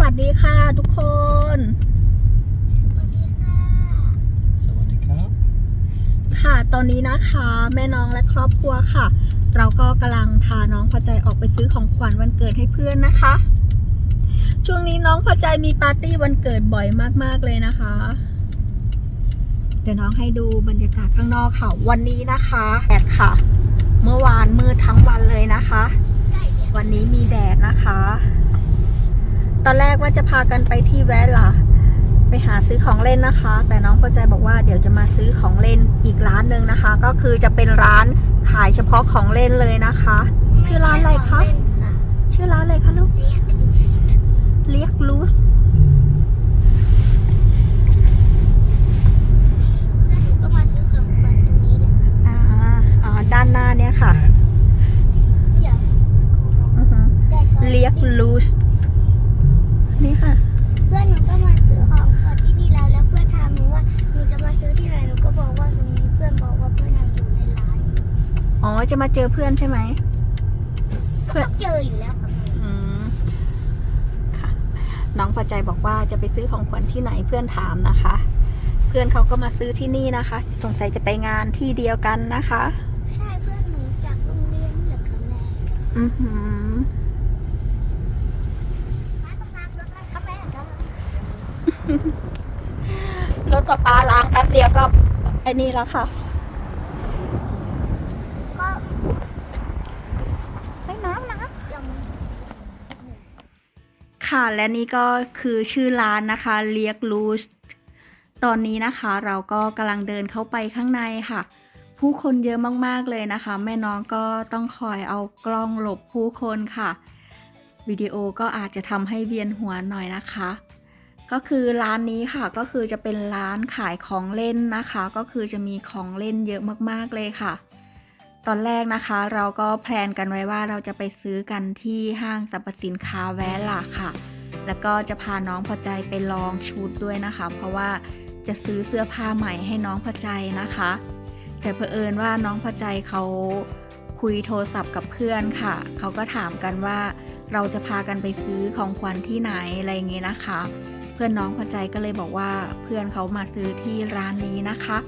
วัสดีค่ะทุกคน สวัสดีค่ะ สวัสดีครับ ค่ะตอนนี้นะคะ แม่น้องและครอบครัวค่ะ เราก็กำลังพาน้องพอใจออกไปซื้อของขวัญวันเกิดให้เพื่อนนะคะ ช่วงนี้น้องพอใจมีปาร์ตี้วันเกิดบ่อยมากๆเลยนะคะ เดี๋ยวน้องให้ดูบรรยากาศข้างนอกค่ะ วันนี้นะคะแดดค่ะ เมื่อวานมืดทั้งวันเลยนะคะได้เดี๋ยววันนี้มีแดดนะคะ ตอนแรกว่าจะพากันไปที่แวะล่ะ ไปหาซื้อของเล่นนะคะ แต่น้องพอใจบอกว่าเดี๋ยวจะมาซื้อของเล่นอีกร้านหนึ่งนะคะ ก็คือจะเป็นร้านขายเฉพาะของเล่นเลยนะคะ ชื่อร้านอะไรคะเล่นค่ะชื่อร้านอะไรคะลูกเรียกลิสต์เรียกลูสแล้วหนูก็มาซื้อของขวัญตรงนี้เลยอ่าอ่าด้านหน้าเนี่ยค่ะไม่อยากอือฮึได้ซอสเรียกลูส จะมาเจอเพื่อนใช่ไหมเพื่อนก็เจออยู่แล้วค่ะแม่อืมค่ะ น้องพอใจบอกว่าจะไปซื้อของขวัญที่ไหนเพื่อนถามนะคะ เพื่อนเขาก็มาซื้อที่นี่นะคะสงสัยจะไปงานที่เดียวกันนะคะ ใช่เพื่อนหนูจากโรงเรียนนี่แหละค่ะแม่อือหือมาต้องล้างรถให้ค่ะแม่ครับรถประปาล้างแป๊บเดียวก็ไอ้นี่แล้วค่ะ ก็ ให้น้ำนะ ยัง ค่ะ และนี่ก็คือชื่อร้านนะคะเลียกลูสตอนนี้นะคะเราก็กำลังเดินเข้าไปข้างในค่ะ ผู้คนเยอะมากๆเลยนะคะ แม่น้องก็ต้องคอยเอากล้องหลบผู้คนค่ะ วิดีโอก็อาจจะทำให้เวียนหัวหน่อยนะคะ ก็คือร้านนี้ค่ะก็คือจะเป็นร้านขายของเล่นนะคะ ก็คือจะมีของเล่นเยอะมากๆเลยค่ะ ตอนแรกนะคะเราก็แพลนกันไว้ว่าเราจะไปซื้อกันที่ห้างสรรพสินค้าแวะล่ะค่ะ แล้วก็จะพาน้องพอใจไปลองชุดด้วยนะคะ เพราะว่าจะซื้อเสื้อผ้าใหม่ให้น้องพอใจนะคะ แต่เผอิญว่าน้องพอใจเขาคุยโทรศัพท์กับเพื่อนค่ะ เขาก็ถามกันว่าเราจะพากันไปซื้อของขวัญที่ไหนอะไรอย่างเงี้ยนะคะ เพื่อนน้องพอใจก็เลยบอกว่าเพื่อนเขามาซื้อที่ร้านนี้นะคะ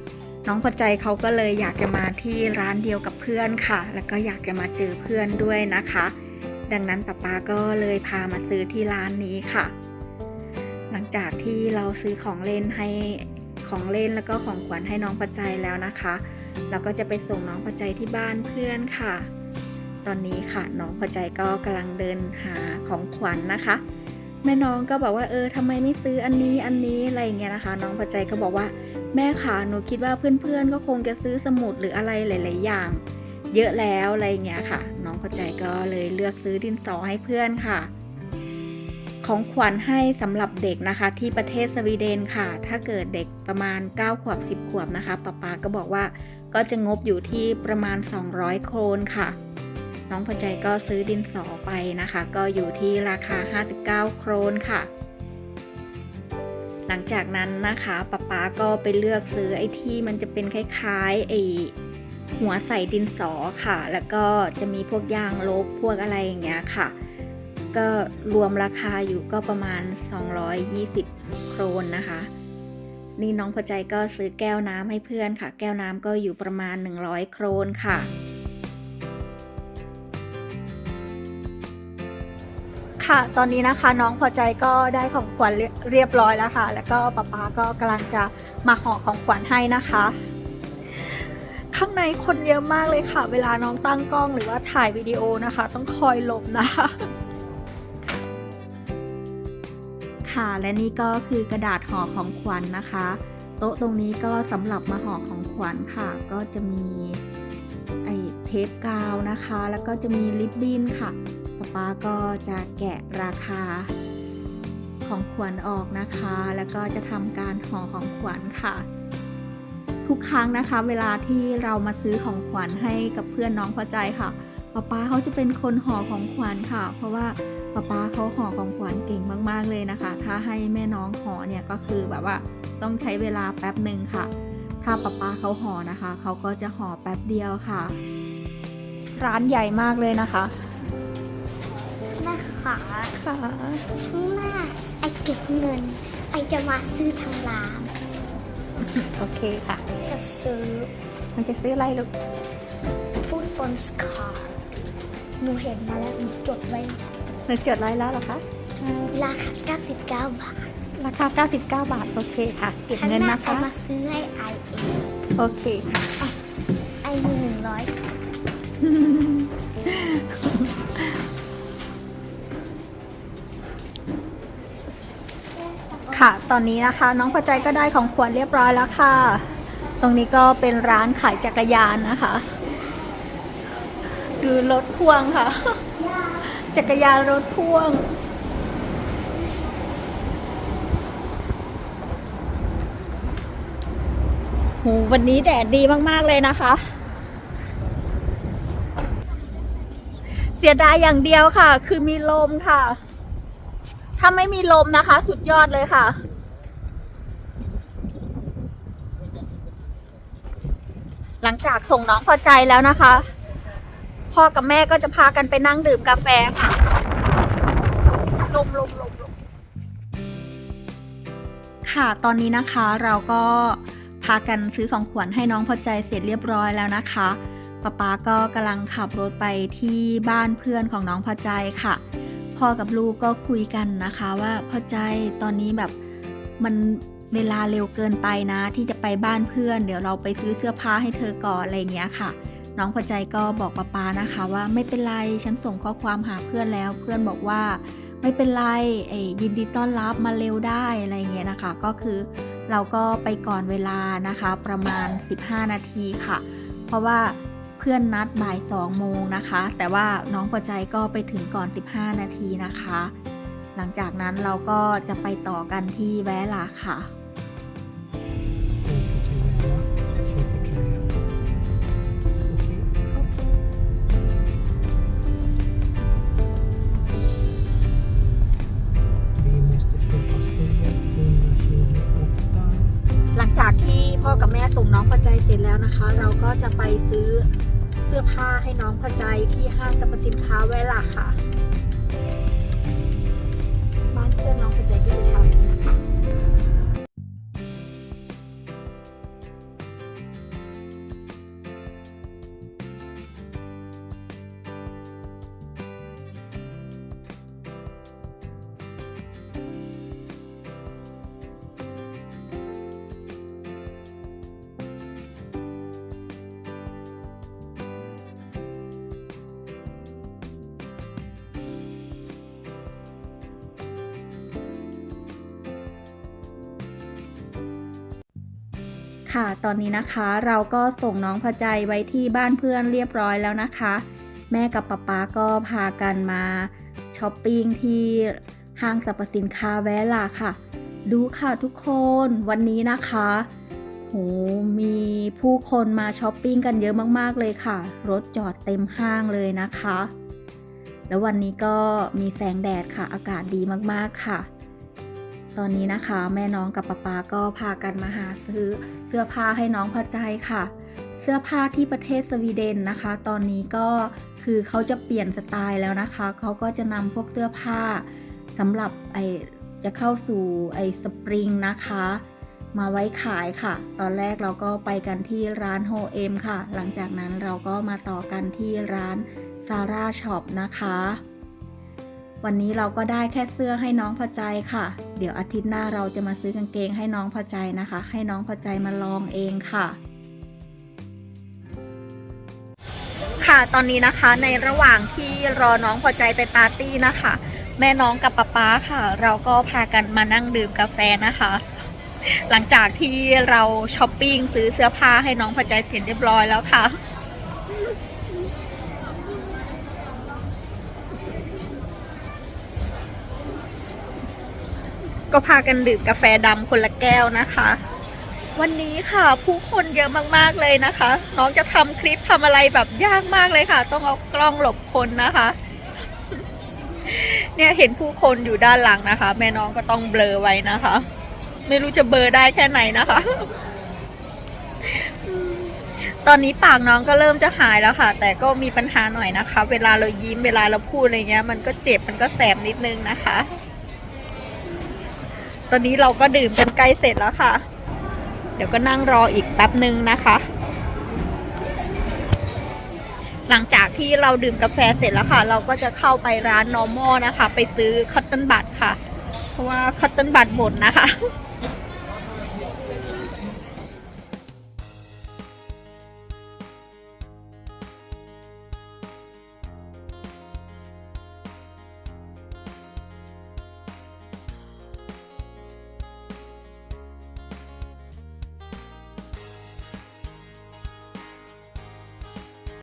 น้องพอใจเขาก็เลยอยากจะมาที่ร้านเดียวกับเพื่อนค่ะ แล้วก็อยากจะมาเจอเพื่อนด้วยนะคะ ดังนั้นป๊าป๊าก็เลยพามาซื้อที่ร้านนี้ค่ะ หลังจากที่เราซื้อของเล่นให้ของเล่นแล้วก็ของขวัญให้น้องพอใจแล้วนะคะ เราก็จะไปส่งน้องพอใจที่บ้านเพื่อนค่ะ ตอนนี้ค่ะน้องพอใจก็กำลังเดินหาของขวัญนะคะ แม่น้องก็บอกว่าเออทำไมไม่ซื้ออันนี้อันนี้อะไรอย่างเงี้ยนะคะ น้องพอใจก็บอกว่าแม่ค่ะหนูคิดว่าเพื่อนๆก็คงจะซื้อสมุดหรืออะไรหลาย ๆ อย่าง เยอะแล้วอะไรอย่างเงี้ยค่ะ น้องพอใจก็เลยเลือกซื้อดินสอให้เพื่อนค่ะ ของขวัญให้สำหรับเด็กนะคะที่ประเทศสวีเดนค่ะ ถ้าเกิดเด็กประมาณ 9 ขวบ 10 ขวบนะคะป๊าป๊าก็บอกว่าก็จะงบอยู่ที่ประมาณ 200 โครนค่ะ น้องพอใจก็ซื้อดินสอไปนะคะ ก็อยู่ที่ราคา 59 โครนค่ะ หลังจากนั้นนะคะป๊าป๊าก็ไปเลือกซื้อไอ้ที่มันจะเป็นคล้ายๆไอ้หัวใส่ดินสอค่ะ แล้วก็จะมีพวกยางลบพวกอะไรอย่างเงี้ยค่ะ ก็รวมราคาอยู่ก็ประมาณ 220 โครนนะคะ นี่น้องพอใจก็ซื้อแก้วน้ำให้เพื่อนค่ะ แก้วน้ำก็อยู่ประมาณ 100 โครนค่ะ ค่ะ ตอนนี้นะคะน้องพอใจก็ได้ของขวัญเรียบร้อยแล้วค่ะ แล้วก็ป๊าป๊าก็กำลังจะมาห่อของขวัญให้นะคะ ข้างในคนเยอะมากเลยค่ะ เวลาน้องตั้งกล้องหรือว่าถ่ายวิดีโอนะคะ ต้องคอยหลบนะคะค่ะและนี่ก็คือกระดาษห่อของขวัญนะคะ โต๊ะตรงนี้ก็สำหรับมาห่อของขวัญค่ะ ก็จะมีไอเทปกาวนะคะ แล้วก็จะมีลิปบิ้นค่ะ ป๊าป๊าก็จะแกะราคาของขวัญออกนะคะ แล้วก็จะทำการห่อของขวัญค่ะ ทุกครั้งนะคะ เวลาที่เรามาซื้อของขวัญให้กับเพื่อนน้องพอใจค่ะป๊าป๊าเขาจะเป็นคนห่อของขวัญค่ะ เพราะว่าป๊าป๊าเขาห่อของขวัญเก่งมาก ๆเลยนะคะ ถ้าให้แม่น้องห่อเนี่ยก็คือแบบว่าต้องใช้เวลาแป๊บหนึ่งค่ะ ถ้าป๊าป๊าเขาห่อนะคะ เขาก็จะห่อแป๊บเดียวค่ะ ร้านใหญ่มากเลยนะคะ ขขาค่ะ ข้างหน้าไอเก็บเงิน ไอจะมาซื้อทางร้านโอเคค่ะ จะซื้อ มันจะซื้ออะไรลูกฟุตบอลสคาร์หนูเห็นมาแล้วหนูจดไว้ หนูจดไว้แล้วเหรอคะ ราคา 99 บาท ราคา 99 บาท โอเคค่ะ เก็บเงินนะข้างหคะจะมาซื้อให้ไอเองโอเคค่ะ ไอมีหนึ่งร้อย ค่ะ ตอนนี้นะคะน้องพอใจก็ได้ของขวัญเรียบร้อยแล้วค่ะ ตรงนี้ก็เป็นร้านขายจักรยานนะคะ ดูรถพ่วงค่ะ จักรยานรถพ่วงโหวันนี้แดดดีมากๆเลยนะคะ เสียดายอย่างเดียวค่ะ คือมีลมค่ะ ถ้าไม่มีลมนะคะ สุดยอดเลยค่ะ หลังจากส่งน้องพอใจแล้วนะคะ พ่อกับแม่ก็จะพากันไปนั่งดื่มกาแฟค่ะ ลมลมลมลมค่ะตอนนี้นะคะเราก็พากันซื้อของขวัญให้น้องพอใจเสร็จเรียบร้อยแล้วนะคะป๊าป๊าก็กำลังขับรถไปที่บ้านเพื่อนของน้องพอใจค่ะ พ่อกับลูกก็คุยกันนะคะว่าพ่อใจตอนนี้แบบมันเวลาเร็วเกินไปนะ ที่จะไปบ้านเพื่อน เดี๋ยวเราไปซื้อเสื้อผ้าให้เธอก่อนอะไรเงี้ยค่ะ น้องพอใจก็บอกป้าปานะคะว่าไม่เป็นไรฉันส่งข้อความหาเพื่อนแล้ว เพื่อนบอกว่าไม่เป็นไรไอ้ยินดีต้อนรับมาเร็วได้อะไรเงี้ยนะคะ ก็คือเราก็ไปก่อนเวลานะคะ ประมาณ 15 นาทีค่ะ เพราะว่า พื่อนนัดบ่าย2โมงนะคะ แต่ว่าน้องพอใจก็ไปถึงก่อน 15 นาทีนะคะ หลังจากนั้นเราก็จะไปต่อกันที่แวลาค่ะหลังจากที่พ่อกับแม่ส่งน้องพอใจเสร็จแล้วนะคะ เราก็จะไปซื้อ เสื้อผ้าให้น้องพอใจที่ห้างสรรพสินค้าเวลาค่ะ บ้านเพื่อนน้องพอใจที่อยู่แถวนี้นะคะ ค่ะ ตอนนี้นะคะเราก็ส่งน้องพอใจไว้ที่บ้านเพื่อนเรียบร้อยแล้วนะคะ แม่กับป๊าป๊าก็พากันมาช้อปปิ้งที่ห้างสรรพสินค้าแวล่ะค่ะ ดูค่ะทุกคนวันนี้นะคะโหมีผู้คนมาช้อปปิ้งกันเยอะมากๆเลยค่ะ รถจอดเต็มห้างเลยนะคะ แล้ววันนี้ก็มีแสงแดดค่ะ อากาศดีมากๆค่ะ ตอนนี้นะคะ แม่น้องกับป๊าป๊าก็พากันมาหาซื้อเสื้อผ้าให้น้องพอใจค่ะ เสื้อผ้าที่ประเทศสวีเดนนะคะ ตอนนี้ก็คือเขาจะเปลี่ยนสไตล์แล้วนะคะเขาก็จะนำพวกเสื้อผ้าสำหรับไอจะเข้าสู่ไอสปริงนะคะ มาไว้ขายค่ะ ตอนแรกเราก็ไปกันที่ร้านโฮเอมค่ะ หลังจากนั้นเราก็มาต่อกันที่ร้านซาร่าช็อปนะคะ วันนี้เราก็ได้แค่เสื้อให้น้องพอใจค่ะ เดี๋ยวอาทิตย์หน้าเราจะมาซื้อกางเกงให้น้องพอใจนะคะ ให้น้องพอใจมาลองเองค่ะ ค่ะตอนนี้นะคะในระหว่างที่รอน้องพอใจไปปาร์ตี้นะคะ แม่น้องกับป๊าป๊าค่ะ เราก็พากันมานั่งดื่มกาแฟนะคะ หลังจากที่เราช้อปปิ้งซื้อเสื้อผ้าให้น้องพอใจเสร็จเรียบร้อยแล้วค่ะ ก็พากันดื่มกาแฟดำคนละแก้วนะคะ วันนี้ค่ะ ผู้คนเยอะมากๆเลยนะคะ น้องจะทำคลิปทำอะไรแบบยากมากเลยค่ะ ต้องเอากล้องหลบคนนะคะ เนี่ยเห็นผู้คนอยู่ด้านหลังนะคะ แม่น้องก็ต้องเบลอไว้นะคะ ไม่รู้จะเบลอได้แค่ไหนนะคะตตอนนี้ปากน้องก็เริ่มจะหายแล้วค่ะ แต่ก็มีปัญหาหน่อยนะคะ เวลาเรายิ้มเวลาเราพูดอะไรเงี้ย มันก็เจ็บมันก็แสบนิดนึงนะคะ ตอนนี้เราก็ดื่มจนใกล้เสร็จแล้วค่ะ เดี๋ยวก็นั่งรออีกแป๊บหนึ่งนะคะ หลังจากที่เราดื่มกาแฟเสร็จแล้วค่ะ เราก็จะเข้าไปร้าน normal นะคะ ไปซื้อคัตเติ้ลบัตค่ะ เพราะว่าคัตเติ้ลบัตหมดนะคะ